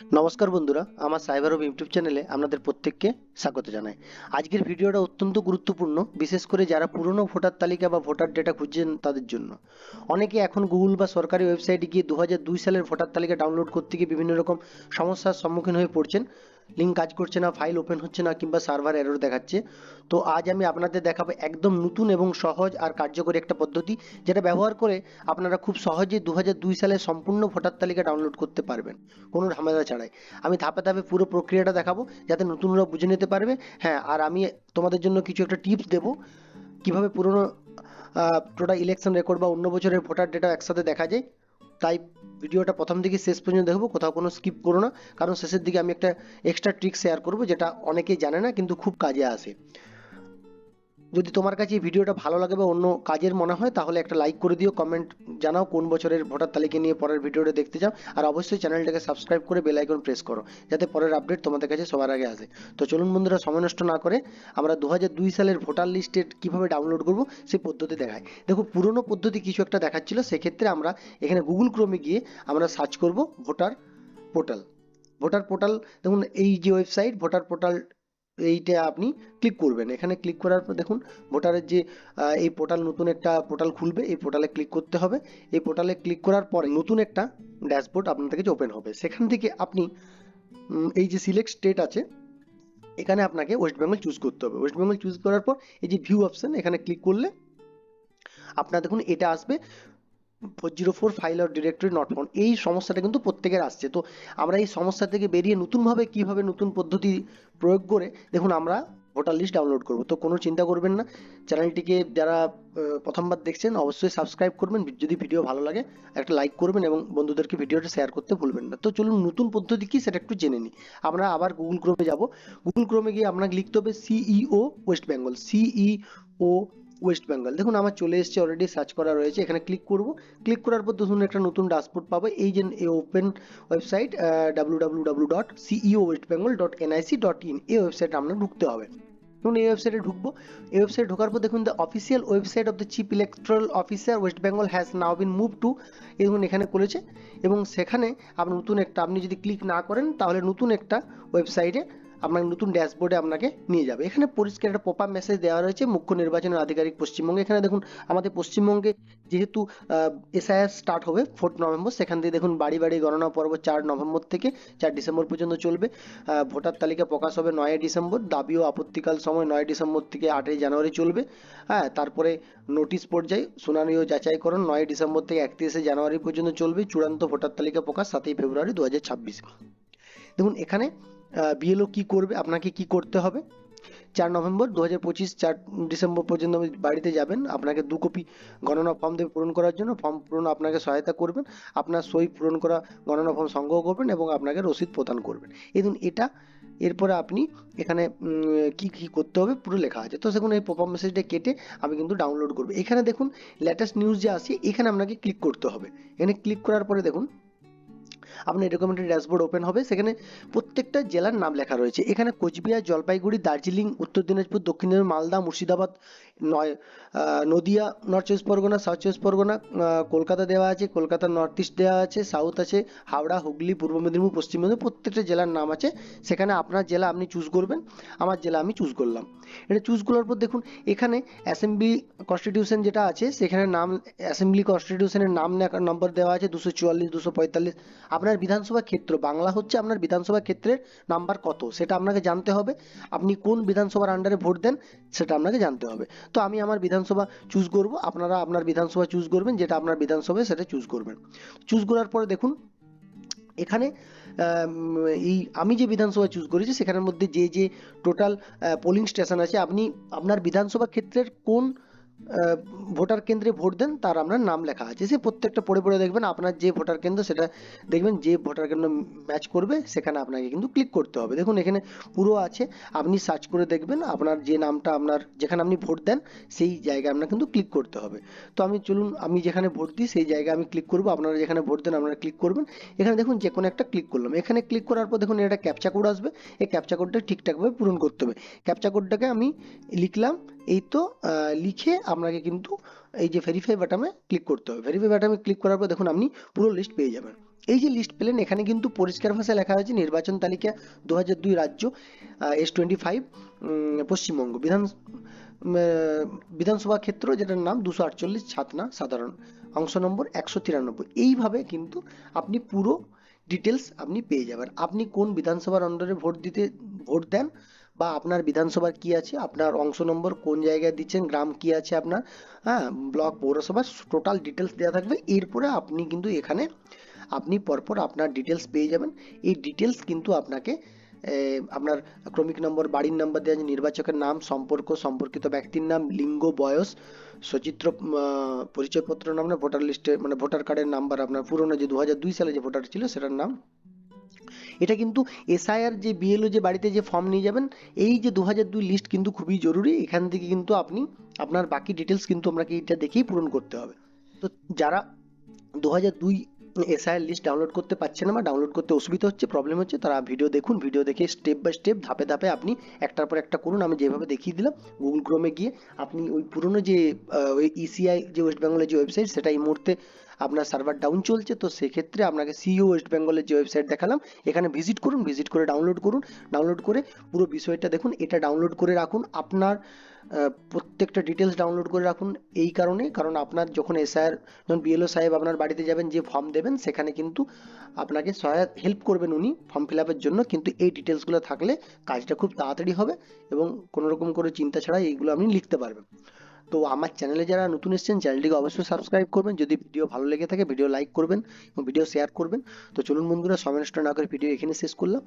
নমস্কার বন্ধুরা, আমার সাইবার হব ইউটিউব চ্যানেলে আপনাদের প্রত্যেককে স্বাগত জানাই। আজকের ভিডিওটা অত্যন্ত গুরুত্বপূর্ণ, বিশেষ করে যারা পুরনো ভোটার তালিকা বা ভোটার ডেটা খুঁজছেন তাদের জন্য। অনেকে এখন গুগল বা সরকারি ওয়েবসাইটে গিয়ে দু হাজার দুই সালের ভোটার তালিকা ডাউনলোড করতে গিয়ে বিভিন্ন রকম সমস্যার সম্মুখীন হয়ে পড়ছেন। লিঙ্ক কাজ করছে না ফাইল ওপেন হচ্ছে না কিংবা সার্ভার এরর দেখাচ্ছে। তো আজ আমি আপনাদের দেখাবো একদম নতুন এবং সহজ আর কার্যকরী একটা পদ্ধতি, যেটা ব্যবহার করে আপনারা খুব সহজে দু সালের সম্পূর্ণ ভোটার তালিকা ডাউনলোড করতে পারবেন, কোনো ঝামেলা ছাড়াই। আমি ধাপে ধাপে পুরো প্রক্রিয়াটা দেখাবো, যাতে নতুনরা বুঝে নিতে পারবে। হ্যাঁ আর আমি তোমাদের জন্য কিছু একটা টিপস দেবো, কীভাবে পুরনো টোটাল ইলেকশন রেকর্ড বা অন্য বছরের ভোটার ডেটা একসাথে দেখা যায়। তাই ভিডিওটা প্রথম থেকে শেষ পর্যন্ত দেখব, কোথাও কোনো স্কিপ করো না। কারণ শেষের দিকে আমি একটা এক্সট্রা ট্রিক শেয়ার করব, যেটা অনেকেই জানে না, কিন্তু খুব কাজে আসে। যদি তোমার কাছে এই ভিডিওটা ভালো লাগে বা অন্য কাজের মনে হয়, তাহলে একটা লাইক করে দিও কমেন্ট জানাও কোন বছরের ভোটার তালিকা নিয়ে পরের ভিডিওটা দেখতে চাও। আর অবশ্যই চ্যানেলটাকে সাবস্ক্রাইব করে বেল আইকন প্রেস করো, যাতে পরের আপডেট তোমাদের কাছে সবার আগে আসে। তো চলুন বন্ধুরা, সময় নষ্ট না করে আমরা দু হাজার দুই সালের ভোটার লিস্টের কীভাবে ডাউনলোড করব, সেই পদ্ধতি দেখাই। দেখো, পুরনো পদ্ধতি কিছু একটা দেখাচ্ছিল, সেক্ষেত্রে আমরা এখানে গুগল ক্রোমে গিয়ে আমরা সার্চ করব ভোটার পোর্টাল ভোটার পোর্টাল দেখুন, এই যে ওয়েবসাইট ভোটার পোর্টাল এইটা আপনি ক্লিক করবেন। এখানে ক্লিক করার পর দেখুন, ভোটারের যে এই পোর্টাল নতুন একটা পোর্টাল খুলবে, এই পোর্টালে ক্লিক করতে হবে। এই পোর্টালে ক্লিক করার পরে নতুন একটা ড্যাশবোর্ড আপনার কাছে ওপেন হবে। সেখান থেকে আপনি এই যে সিলেক্ট স্টেট আছে, এখানে আপনাকে ওয়েস্ট বেঙ্গল চুজ করতে হবে। ওয়েস্ট বেঙ্গল চুজ করার পর এই যে ভিউ অপশন এখানে ক্লিক করলে আপনার দেখুন এটা আসবে। Zero four file or directory not found এই সমস্যাটা কিন্তু প্রত্যেকের আসছে। তো আমরা এই সমস্যা থেকে বেরিয়ে নতুনভাবে কীভাবে নতুন পদ্ধতি প্রয়োগ করে, দেখুন আমরা ভোটার লিস্ট ডাউনলোড করব। তো কোনো চিন্তা করবেন না চ্যানেলটিকে যারা প্রথমবার দেখছেন অবশ্যই সাবস্ক্রাইব করবেন, যদি ভিডিও ভালো লাগে, একটা লাইক করবেন এবং বন্ধুদেরকে ভিডিওটা শেয়ার করতে ভুলবেন না। তো চলুন নতুন পদ্ধতি কি সেটা একটু জেনে নিই। আমরা আবার গুগল ক্রোমে যাব। গুগল ক্রোমে গিয়ে আপনাকে লিখতে হবে CEO West Bengal CEO West Bengal দেখুন, আমার চলে এসেছে অলরেডি সার্চ করা রয়েছে, এখানে ক্লিক করব। ক্লিক করার পর দেখুন একটা নতুন ড্যাশবোর্ড পাবো, এই যে open website W W dot West Bengal dot dot in এই ওয়েবসাইটে আমরা ঢুকতে হবে। দেখুন এই ওয়েবসাইটে ঢুকবো। এই ওয়েবসাইটে ঢোকার পর দেখুন the official website of the chief electoral officer West Bengal has now been move to দেখুন, এখানে করেছে এবং সেখানে আপনি নতুন একটা, আপনি যদি ক্লিক না করেন, তাহলে নতুন একটা ওয়েবসাইটে আপনার নতুন ড্যাশবোর্ডে আপনাকে নিয়ে যাবে। এখানে পরিষ্কার একটা পপ মেসেজ দেওয়া রয়েছে, মুখ্য নির্বাচনের আধিকারিক পশ্চিমবঙ্গে। এখানে দেখুন, আমাদের পশ্চিমবঙ্গে যেহেতু এসআইআর স্টার্ট হবে ফোর্থ নভেম্বর সেখান থেকে দেখুন, বাড়ি বাড়ি গণনা পর্ব চার নভেম্বর থেকে চার ডিসেম্বর পর্যন্ত চলবে। ভোটার তালিকা প্রকাশ হবে নয় ডিসেম্বর দাবি ও আপত্তিকাল সময় নয় ডিসেম্বর থেকে আটই জানুয়ারি চলবে। হ্যাঁ তারপরে নোটিশ পর্যায়ে শুনানি ও যাচাইকরণ নয় ডিসেম্বর থেকে একত্রিশে জানুয়ারি পর্যন্ত চলবে। চূড়ান্ত ভোটার তালিকা প্রকাশ সাতই ফেব্রুয়ারি দু হাজার ছাব্বিশ। দেখুন, এখানে বিএলও কি করবে, আপনাকে কি করতে হবে? চার নভেম্বর দু হাজার পঁচিশ, চার ডিসেম্বর পর্যন্ত বাড়িতে যাবেন। আপনাকে দু কপি গণনা ফর্ম দেবে পূরণ করার জন্য। ফর্ম পূরণ আপনাকে সহায়তা করবেন। আপনার সই পূরণ করা গণনা ফর্ম সংগ্রহ করবেন এবং আপনাকে রসিদ প্রদান করবেন। এই এটা, এরপরে আপনি এখানে কি কি করতে হবে পুরো লেখা আছে। তো সেখানে এই পপ মেসেজটা কেটে আমি কিন্তু ডাউনলোড করব। এখানে দেখুন লেটেস্ট নিউজ যে আসে এখানে আপনাকে ক্লিক করতে হবে। এখানে ক্লিক করার পরে দেখুন আপনার এরকম একটা ড্যাশবোর্ড ওপেন হবে। সেখানে প্রত্যেকটা জেলার নাম লেখা রয়েছে। এখানে কোচবিহার, জলপাইগুড়ি, দার্জিলিং, উত্তর দিনাজপুর, দক্ষিণ দিনাজপুর, মালদা, মুর্শিদাবাদ, নয় নদিয়া নর্থ চব্বিশ পরগনা সাউথ চব্বিশ পরগনা কলকাতা দেওয়া আছে। কলকাতা নর্থ ইস্ট দেওয়া আছে। সাউথ আছে হাওড়া, হুগলি, পূর্ব মেদিনীপুর, পশ্চিম মেদিনীপুর, প্রত্যেকটা জেলার নাম আছে। সেখানে আপনার জেলা আপনি চুজ করবেন। আমার জেলা আমি চুজ করলাম। এটা চুজ করার পর দেখুন, এখানে অ্যাসেম্বলি কনস্টিটিউশন যেটা আছে, সেখানে নাম অ্যাসেম্বলি কনস্টিটিউশনের নাম নম্বর দেওয়া আছে দুশো চুয়াল্লিশ, দুশো পঁয়তাল্লিশ। আপনার বিধানসভা ক্ষেত্র, বাংলা হচ্ছে আপনার বিধানসভা ক্ষেত্রের নাম্বার কত? সেটা আপনাকে জানতে হবে। আপনি কোন বিধানসভার আন্ডারে ভোট দেন, সেটা আপনাকে জানতে হবে। তো আমি আমার বিধানসভা চুজ করব, আপনারা আপনার বিধানসভা চুজ করবেন, যেটা আপনার বিধানসভায় সেটা চুজ করবেন। চুজ করার পরে দেখুন এখানে এই আমি যে বিধানসভা চুজ করেছি, সেখানের মধ্যে যে যে টোটাল পোলিং স্টেশন আছে, আপনি আপনার বিধানসভা ক্ষেত্রের কোন ভোটার কেন্দ্রে ভোট দেন, তার আপনার নাম লেখা আছে। সে প্রত্যেকটা পড়ে পড়ে দেখবেন, আপনার যে ভোটার কেন্দ্র, সেটা দেখবেন, যে ভোটার কেন্দ্র ম্যাচ করবে, সেখানে আপনাকে কিন্তু ক্লিক করতে হবে। দেখুন, এখানে পুরো আছে, আপনি সার্চ করে দেখবেন, আপনার যে নামটা আপনার, যেখানে আপনি ভোট দেন, সেই জায়গায় আপনার কিন্তু ক্লিক করতে হবে। তো আমি চলুন, আমি যেখানে ভোট দিই, সেই জায়গায় আমি ক্লিক করব। আপনারা যেখানে ভোট দেন, আপনারা ক্লিক করবেন। এখানে দেখুন, যে কোনো একটা ক্লিক করলাম। এখানে ক্লিক করার পর দেখুন, এটা ক্যাপচা কোড আসবে। এই ক্যাপচা কোডটা ঠিকঠাকভাবে পূরণ করতে হবে। ক্যাপচা কোডটাকে আমি লিখলাম এই তো লিখে আপনাকে কিন্তু এই যে ভেরিফাই বাটনে ক্লিক করতে হবে। ভেরিফাই বাটনে ক্লিক করার পর দেখুন আপনি পুরো লিস্ট পেয়ে যাবেন। এই যে লিস্ট পেলেন, এখানে কিন্তু পরিষ্কার ভাষায় লেখা হয়েছে নির্বাচন তালিকা দু হাজার দুই রাজ্য এস টোয়েন্টি ফাইভ পশ্চিমবঙ্গ। বিধান বিধানসভা ক্ষেত্র যেটার নাম দুশো আটচল্লিশ, ছাতনা, সাধারণ। অংশ নম্বর একশো তিরানব্বই। এইভাবে কিন্তু আপনি পুরো ডিটেলস আপনি পেয়ে যাবেন। আপনি কোন বিধানসভার অন্ডারে ভোট দিতে, ভোট দেন বা আপনার বিধানসভার কি আছে? আপনার অংশ নম্বর কোন জায়গায় দিচ্ছেন? গ্রাম কি আছে আপনার? হ্যাঁ ব্লক পৌরসভার টোটাল ডিটেলস দেওয়া থাকবে। এরপরে আপনি কিন্তু এখানে আপনি পরপর আপনার ডিটেলস পেয়ে যাবেন। এই ডিটেলস কিন্তু আপনাকে আপনার ক্রমিক নম্বর, বাড়ির নাম্বার দেওয়া আছে, নির্বাচকের নাম, সম্পর্ক, সম্পর্কিত ব্যক্তির নাম, লিঙ্গ, বয়স, সচিত্র পরিচয়পত্র নাম না ভোটার লিস্টে মানে ভোটার কার্ডের নাম্বার আপনার পুরনো যে দু সালে যে ভোটার ছিল, সেটার নাম। এটা কিন্তু এসআইআর যে বিএলও যে বাড়িতে যে ফর্ম নিয়ে যাবেন, এই যে দু হাজার দুই লিস্ট কিন্তু খুবই জরুরি। এখান থেকে কিন্তু আপনি আপনার বাকি ডিটেলস কিন্তু আপনাকে এইটা দেখেই পূরণ করতে হবে। তো যারা দু হাজার দুই এসআইআর লিস্ট ডাউনলোড করতে পারছেন না বা ডাউনলোড করতে অসুবিধা হচ্ছে প্রবলেম হচ্ছে, তারা ভিডিও দেখুন ভিডিও দেখে স্টেপ বাই স্টেপ ধাপে ধাপে আপনি একটার পর একটা করুন। আমি যেভাবে দেখিয়ে দিলাম গুগল ক্রোমে গিয়ে আপনি ওই পুরনো যে ইসিআই যে ওয়েস্ট বেঙ্গলের যে ওয়েবসাইট সেটা এই মুহূর্তে আপনার সার্ভার ডাউন চলছে, তো সেক্ষেত্রে আপনাকে সিইও ওয়েস্ট বেঙ্গলের যে ওয়েবসাইট দেখালাম, এখানে ভিজিট করুন ভিজিট করে ডাউনলোড করুন ডাউনলোড করে পুরো বিষয়টা দেখুন, এটা ডাউনলোড করে রাখুন, আপনার প্রত্যেকটা ডিটেলস ডাউনলোড করে রাখুন, এই কারণে, কারণ আপনার যখন এসআইআর যখন বিএলও সাহেব আপনার বাড়িতে যাবেন, যে ফর্ম দেবেন, সেখানে কিন্তু আপনাকে সহায়তা হেল্প করবেন উনি ফর্ম ফিল আপের জন্য, কিন্তু এই ডিটেলসগুলো থাকলে কাজটা খুব তাড়াতাড়ি হবে এবং কোনো রকম করে চিন্তা ছাড়া এইগুলো আপনি লিখতে পারবেন। তো আমার চ্যানেলে যারা নতুন এসেছেন চ্যানেলটিকে অবশ্যই সাবস্ক্রাইব করবেন। যদি ভিডিও ভালো লেগে থাকে ভিডিও লাইক করবেন এবং ভিডিও শেয়ার করবেন। তো চলুন বন্ধুরা, সময় নষ্ট না করে ভিডিও এখানে শেষ করলাম।